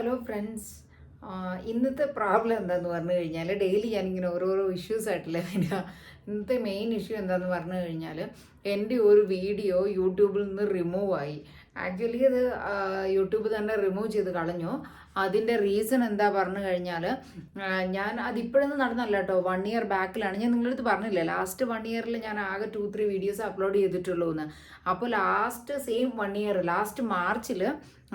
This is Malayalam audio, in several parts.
Hello friends. ഇന്നത്തെ പ്രോബ്ലം എന്താന്ന് പറഞ്ഞു കഴിഞ്ഞാൽ ഡെയിലി ഞാൻ ഇങ്ങനെ ഓരോരോ ഇഷ്യൂസ് ആയിട്ടില്ല വരിക. ഇന്നത്തെ മെയിൻ ഇഷ്യൂ എന്താന്ന് പറഞ്ഞു കഴിഞ്ഞാൽ എന്റെ ഒരു വീഡിയോ യൂട്യൂബിൽ നിന്ന് റിമൂവ് ആയി. ആക്ച്വലി അത് യൂട്യൂബ് തന്നെ റിമൂവ് ചെയ്ത് കളഞ്ഞു. അതിന്റെ റീസൺ എന്താ പറഞ്ഞു കഴിഞ്ഞാൽ ഞാൻ അതിപ്പോഴൊന്നും നടന്നല്ല കേട്ടോ. വൺ ഇയർ ബാക്കിലാണ് ഞാൻ നിങ്ങളടുത്ത് പറഞ്ഞില്ല ലാസ്റ്റ് വൺ ഇയറിൽ ഞാൻ ആകെ ടു ത്രീ വീഡിയോസ് അപ്ലോഡ് ചെയ്തിട്ടുള്ളൂ എന്ന് അപ്പോൾ last same one year last മാർച്ചിൽ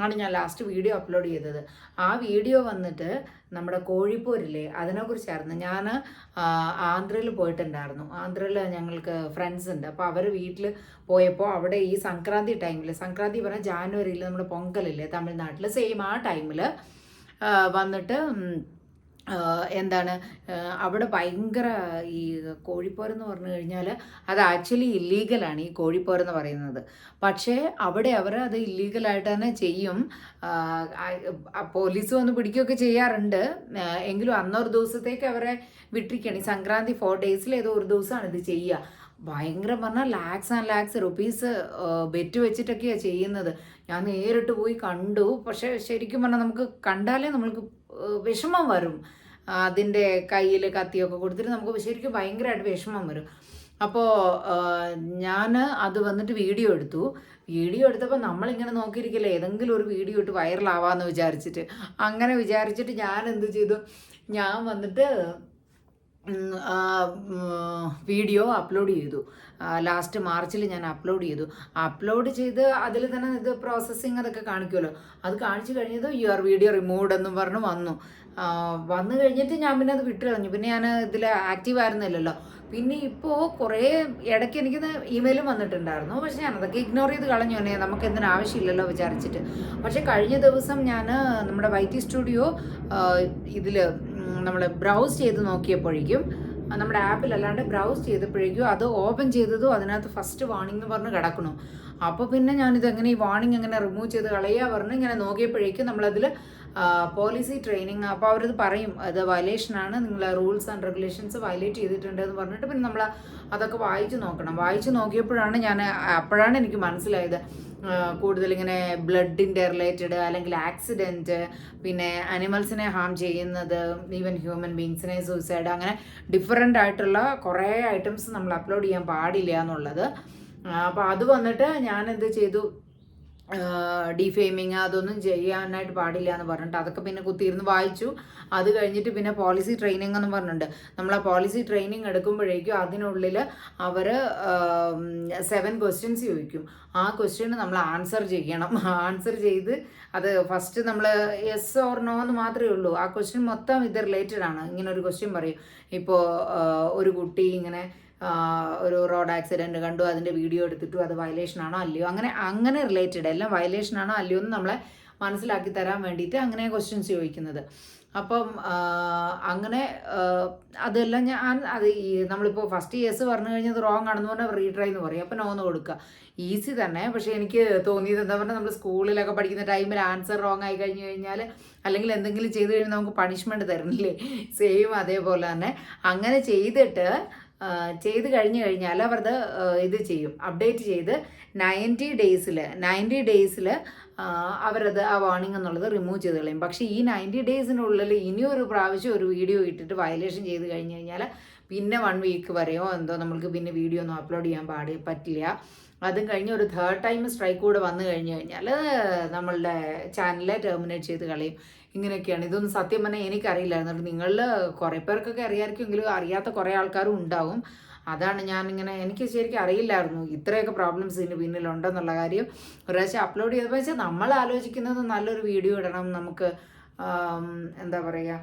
ആണ് ഞാൻ ലാസ്റ്റ് വീഡിയോ അപ്ലോഡ് ചെയ്തത്. ആ വീഡിയോ വന്നിട്ട് നമ്മുടെ കോഴിപ്പോരില്ലേ അതിനെക്കുറിച്ചായിരുന്നു. ഞാൻ ആന്ധ്രയിൽ പോയിട്ടുണ്ടായിരുന്നു. ആന്ധ്രയിൽ ഞങ്ങൾക്ക് ഫ്രണ്ട്സ് ഉണ്ട്. അപ്പോൾ അവർ വീട്ടിൽ പോയപ്പോൾ അവിടെ ഈ സംക്രാന്തി ടൈമിൽ സംക്രാന്തി പറഞ്ഞാൽ ജാനുവരിയിൽ നമ്മുടെ പൊങ്കലില്ലേ തമിഴ്നാട്ടിൽ സെയിം ആ ടൈമിൽ വന്നിട്ട് എന്താണ് അവിടെ ഭയങ്കര ഈ കോഴിപ്പോരെന്ന് പറഞ്ഞു കഴിഞ്ഞാൽ അത് ആക്ച്വലി ഇല്ലീഗലാണ് ഈ കോഴിപ്പോരെന്ന് പറയുന്നത്. പക്ഷേ അവിടെ അവർ അത് ഇല്ലീഗലായിട്ട് തന്നെ ചെയ്യും. പോലീസ് വന്ന് പിടിക്കുകയൊക്കെ ചെയ്യാറുണ്ട്. എങ്കിലും അന്നൊരു ദിവസത്തേക്ക് അവരെ വിട്ടിരിക്കുകയാണ്. ഈ സംക്രാന്തി ഫോർ ഡേയ്സിൽ ഏതോ ഒരു ദിവസമാണ് ഇത് ചെയ്യുക. ഭയങ്കര പറഞ്ഞാൽ lakhs and lakhs rupees bet വെച്ചിട്ടൊക്കെയാണ് ചെയ്യുന്നത്. ഞാൻ നേരിട്ട് പോയി കണ്ടു. പക്ഷേ ശരിക്കും പറഞ്ഞാൽ നമുക്ക് കണ്ടാലേ നമ്മൾക്ക് വിഷമം വരും. അതിന്റെ കയ്യിൽ കത്തിയൊക്കെ കൊടുത്തിട്ട് നമുക്ക് ശരിക്കും ഭയങ്കരമായിട്ട് വിഷമം വരും. അപ്പോൾ ഞാൻ അത് വന്നിട്ട് വീഡിയോ എടുത്തു. വീഡിയോ എടുത്തപ്പോൾ നമ്മളിങ്ങനെ നോക്കിയിരിക്കില്ല ഏതെങ്കിലും ഒരു വീഡിയോ ഇട്ട് വൈറലാവാന്ന് വിചാരിച്ചിട്ട്. അങ്ങനെ വിചാരിച്ചിട്ട് ഞാൻ എന്ത് ചെയ്തു? ഞാൻ വന്നിട്ട് വീഡിയോ അപ്ലോഡ് ചെയ്തു. ലാസ്റ്റ് മാർച്ചിൽ ഞാൻ അപ്ലോഡ് ചെയ്തു. അപ്ലോഡ് ചെയ്ത് അതിൽ തന്നെ ഇത് പ്രോസസ്സിങ് അതൊക്കെ കാണിക്കുമല്ലോ. അത് കാണിച്ചു കഴിഞ്ഞത് യുവർ വീഡിയോ റിമൂവ്ഡ് എന്നും പറഞ്ഞ് വന്നു. വന്നു കഴിഞ്ഞിട്ട് ഞാൻ പിന്നെ അത് വിട്ടു കളഞ്ഞു പിന്നെ ഞാൻ ഇതിൽ ആക്റ്റീവ് ആയിരുന്നില്ലല്ലോ. പിന്നെ ഇപ്പോൾ കുറേ ഇടയ്ക്ക് എനിക്ക് ഇമെയിലും വന്നിട്ടുണ്ടായിരുന്നു. പക്ഷെ ഞാൻ അതൊക്കെ ഇഗ്നോർ ചെയ്ത് കളഞ്ഞു. തന്നെ നമുക്ക് എന്തിനും ആവശ്യമില്ലല്ലോ വിചാരിച്ചിട്ട്. പക്ഷെ കഴിഞ്ഞ ദിവസം ഞാൻ നമ്മുടെ വൈറ്റി സ്റ്റുഡിയോ ഇതിൽ നമ്മൾ ബ്രൗസ് ചെയ്ത് നോക്കിയപ്പോഴേക്കും നമ്മുടെ ആപ്പിൽ അല്ലാണ്ട് ബ്രൗസ് ചെയ്തപ്പോഴേക്കും അത് ഓപ്പൺ ചെയ്തതും അതിനകത്ത് ഫസ്റ്റ് വാണിംഗ് എന്ന് പറഞ്ഞ് കിടക്കണു അപ്പോൾ പിന്നെ ഞാനിത് എങ്ങനെ ഈ വാണിംഗ് എങ്ങനെ റിമൂവ് ചെയ്ത് കളയുക പറഞ്ഞ് ഇങ്ങനെ നോക്കിയപ്പോഴേക്കും നമ്മളതിൽ പോളിസി ട്രെയിനിങ് അപ്പോൾ അവരത് പറയും അത് വയലേഷനാണ് നിങ്ങൾ റൂൾസ് ആൻഡ് റെഗുലേഷൻസ് വയലേറ്റ് ചെയ്തിട്ടുണ്ട് എന്ന് പറഞ്ഞിട്ട് പിന്നെ നമ്മൾ അതൊക്കെ വായിച്ചു നോക്കണം. വായിച്ചു നോക്കിയപ്പോഴാണ് ഞാൻ അപ്പോഴാണ് എനിക്ക് മനസ്സിലായത് കൂടുതലിങ്ങനെ ബ്ലഡിന്റെ റിലേറ്റഡ് അല്ലെങ്കിൽ ആക്സിഡന്റ് പിന്നെ അനിമൽസിനെ ഹാം ചെയ്യുന്നത് ഈവൻ ഹ്യൂമൻ ബീങ്സിനെ സൂയിസൈഡ് അങ്ങനെ ഡിഫറെന്റ് ആയിട്ടുള്ള കുറേ ഐറ്റംസ് നമ്മൾ അപ്ലോഡ് ചെയ്യാൻ പാടില്ല എന്നുള്ളത്. അപ്പോൾ അത് വന്നിട്ട് ഞാൻ എന്ത് ചെയ്തു ഡിഫെയിമിങ് അതൊന്നും ചെയ്യാനായിട്ട് പാടില്ല എന്ന് പറഞ്ഞിട്ട് അതൊക്കെ പിന്നെ കുത്തിയിരുന്ന് വായിച്ചു. അത് കഴിഞ്ഞിട്ട് പിന്നെ പോളിസി ട്രെയിനിങ് എന്ന് പറഞ്ഞിട്ടുണ്ട്. നമ്മൾ ആ പോളിസി ട്രെയിനിങ് എടുക്കുമ്പോഴേക്കും അതിനുള്ളിൽ അവർ സെവൻ ക്വസ്റ്റ്യൻസ് ചോദിക്കും. ആ ക്വസ്റ്റ്യന് നമ്മൾ ആൻസർ ചെയ്യണം. ആൻസർ ചെയ്ത് അത് ഫസ്റ്റ് നമ്മൾ എസ് ഓർ നോ എന്ന് മാത്രമേ ഉള്ളൂ. ആ ക്വസ്റ്റ്യൻ മൊത്തം ഇത് റിലേറ്റഡ് ആണ്. ഇങ്ങനെ ഒരു ക്വസ്റ്റ്യൻ പറയും. ഇപ്പോൾ ഒരു കുട്ടി ഇങ്ങനെ ഒരു റോഡ് ആക്സിഡന്റ് കണ്ടു അതിന്റെ വീഡിയോ എടുത്തിട്ടു അത് വയലേഷൻ ആണോ അല്ലയോ? അങ്ങനെ അങ്ങനെ റിലേറ്റഡ് എല്ലാം വയലേഷൻ ആണോ അല്ലയോ എന്ന് നമ്മളെ മനസ്സിലാക്കി തരാൻ വേണ്ടിയിട്ട് അങ്ങനെ ക്വസ്റ്റ്യൻസ് ചോദിക്കുന്നത്. അപ്പം അങ്ങനെ അതെല്ലാം ഞാൻ അത് ഈ നമ്മളിപ്പോൾ ഫസ്റ്റ് ഇയേഴ്സ് പറഞ്ഞു കഴിഞ്ഞാൽ റോങ് ആണെന്ന് പറഞ്ഞാൽ റീട്രൈ എന്ന് പറയും. അപ്പം നോന്ന് കൊടുക്കുക. ഈസി തന്നെ. പക്ഷേ എനിക്ക് തോന്നിയത് എന്താ പറഞ്ഞാൽ നമ്മൾ സ്കൂളിലൊക്കെ പഠിക്കുന്ന ടൈമിൽ ആൻസർ റോങ് ആയി കഴിഞ്ഞു കഴിഞ്ഞാൽ അല്ലെങ്കിൽ എന്തെങ്കിലും ചെയ്ത് കഴിഞ്ഞാൽ നമുക്ക് പണിഷ്മെന്റ് തരുന്നില്ലേ? സെയിം അതേപോലെ തന്നെ. അങ്ങനെ ചെയ്തിട്ട് ചെയ്ത് കഴിഞ്ഞ് കഴിഞ്ഞാൽ അവരത് ഇത് ചെയ്യും. അപ്ഡേറ്റ് ചെയ്ത് നയന്റി ഡേയ്സിൽ നയന്റി ഡേയ്സിൽ അവരത് ആ വാർണിംഗ് എന്നുള്ളത് റിമൂവ് ചെയ്ത് കളയും. പക്ഷേ ഈ നയന്റി ഡേയ്സിനുള്ളിൽ ഇനിയൊരു പ്രാവശ്യം ഒരു വീഡിയോ ഇട്ടിട്ട് വയലേഷൻ ചെയ്ത് കഴിഞ്ഞ് കഴിഞ്ഞാൽ പിന്നെ വൺ വീക്ക് വരെയോ എന്തോ നമ്മൾക്ക് പിന്നെ വീഡിയോ ഒന്നും അപ്ലോഡ് ചെയ്യാൻ പാടി പറ്റില്ല. അതും കഴിഞ്ഞ് ഒരു തേർഡ് ടൈം സ്ട്രൈക്ക് കൂടെ വന്നു കഴിഞ്ഞ് കഴിഞ്ഞാൽ നമ്മളുടെ ചാനലെ ടെർമിനേറ്റ് ചെയ്ത് കളയും. ഇങ്ങനെയൊക്കെയാണ്. ഇതൊന്നും സത്യം പറഞ്ഞാൽ എനിക്കറിയില്ലായിരുന്നു. നിങ്ങളിൽ കുറേ പേർക്കൊക്കെ അറിയാമായിരിക്കുമെങ്കിലും അറിയാത്ത കുറേ ആൾക്കാരും ഉണ്ടാവും. അതാണ് ഞാനിങ്ങനെ എനിക്ക് ശരിക്കും അറിയില്ലായിരുന്നു ഇത്രയൊക്കെ പ്രോബ്ലംസ് ഇതിന് പിന്നിലുണ്ടെന്നുള്ള കാര്യം. ഒരു പ്രാവശ്യം അപ്ലോഡ് ചെയ്തപ്പോൾ വെച്ചാൽ നമ്മൾ ആലോചിക്കുന്നത് നല്ലൊരു വീഡിയോ ഇടണം. നമുക്ക് എന്താ പറയുക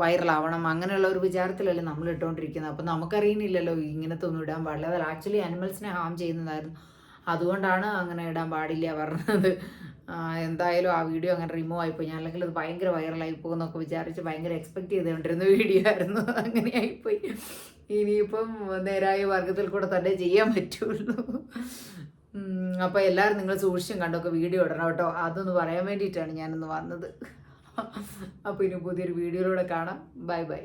വൈറലാവണം. അങ്ങനെയുള്ള ഒരു വിചാരത്തിലല്ലേ നമ്മൾ ഇട്ടുകൊണ്ടിരിക്കുന്നത് അപ്പം നമുക്കറിയുന്നില്ലല്ലോ ഇങ്ങനത്തെ ഒന്നും ഇടാൻ പാടില്ല അതല്ല ആക്ച്വലി അനിമൽസിനെ ഹാം ചെയ്യുന്നതായിരുന്നു. അതുകൊണ്ടാണ് അങ്ങനെ ഇടാൻ പാടില്ല പറഞ്ഞത്. എന്തായാലും ആ വീഡിയോ അങ്ങനെ റിമൂവ് ആയിപ്പോയി. ഞാൻ അല്ലെങ്കിൽ അത് ഭയങ്കര വൈറലായി പോകുന്നൊക്കെ വിചാരിച്ച് ഭയങ്കര എക്സ്പെക്ട് ചെയ്തുകൊണ്ടിരുന്ന വീഡിയോ ആയിരുന്നു. അങ്ങനെ ആയിപ്പോയി. ഇനിയിപ്പം നേരായ വർഗത്തിൽ കൂടെ തന്നെ ചെയ്യാൻ പറ്റുള്ളൂ. അപ്പോൾ എല്ലാവരും നിങ്ങൾ സൂക്ഷിച്ചും കണ്ടൊക്കെ വീഡിയോ ഇടണം കേട്ടോ. അതൊന്ന് പറയാൻ വേണ്ടിയിട്ടാണ് ഞാനൊന്ന് വന്നത്. അപ്പോൾ ഇനി പുതിയൊരു വീഡിയോയിലൂടെ കാണാം. Bye bye.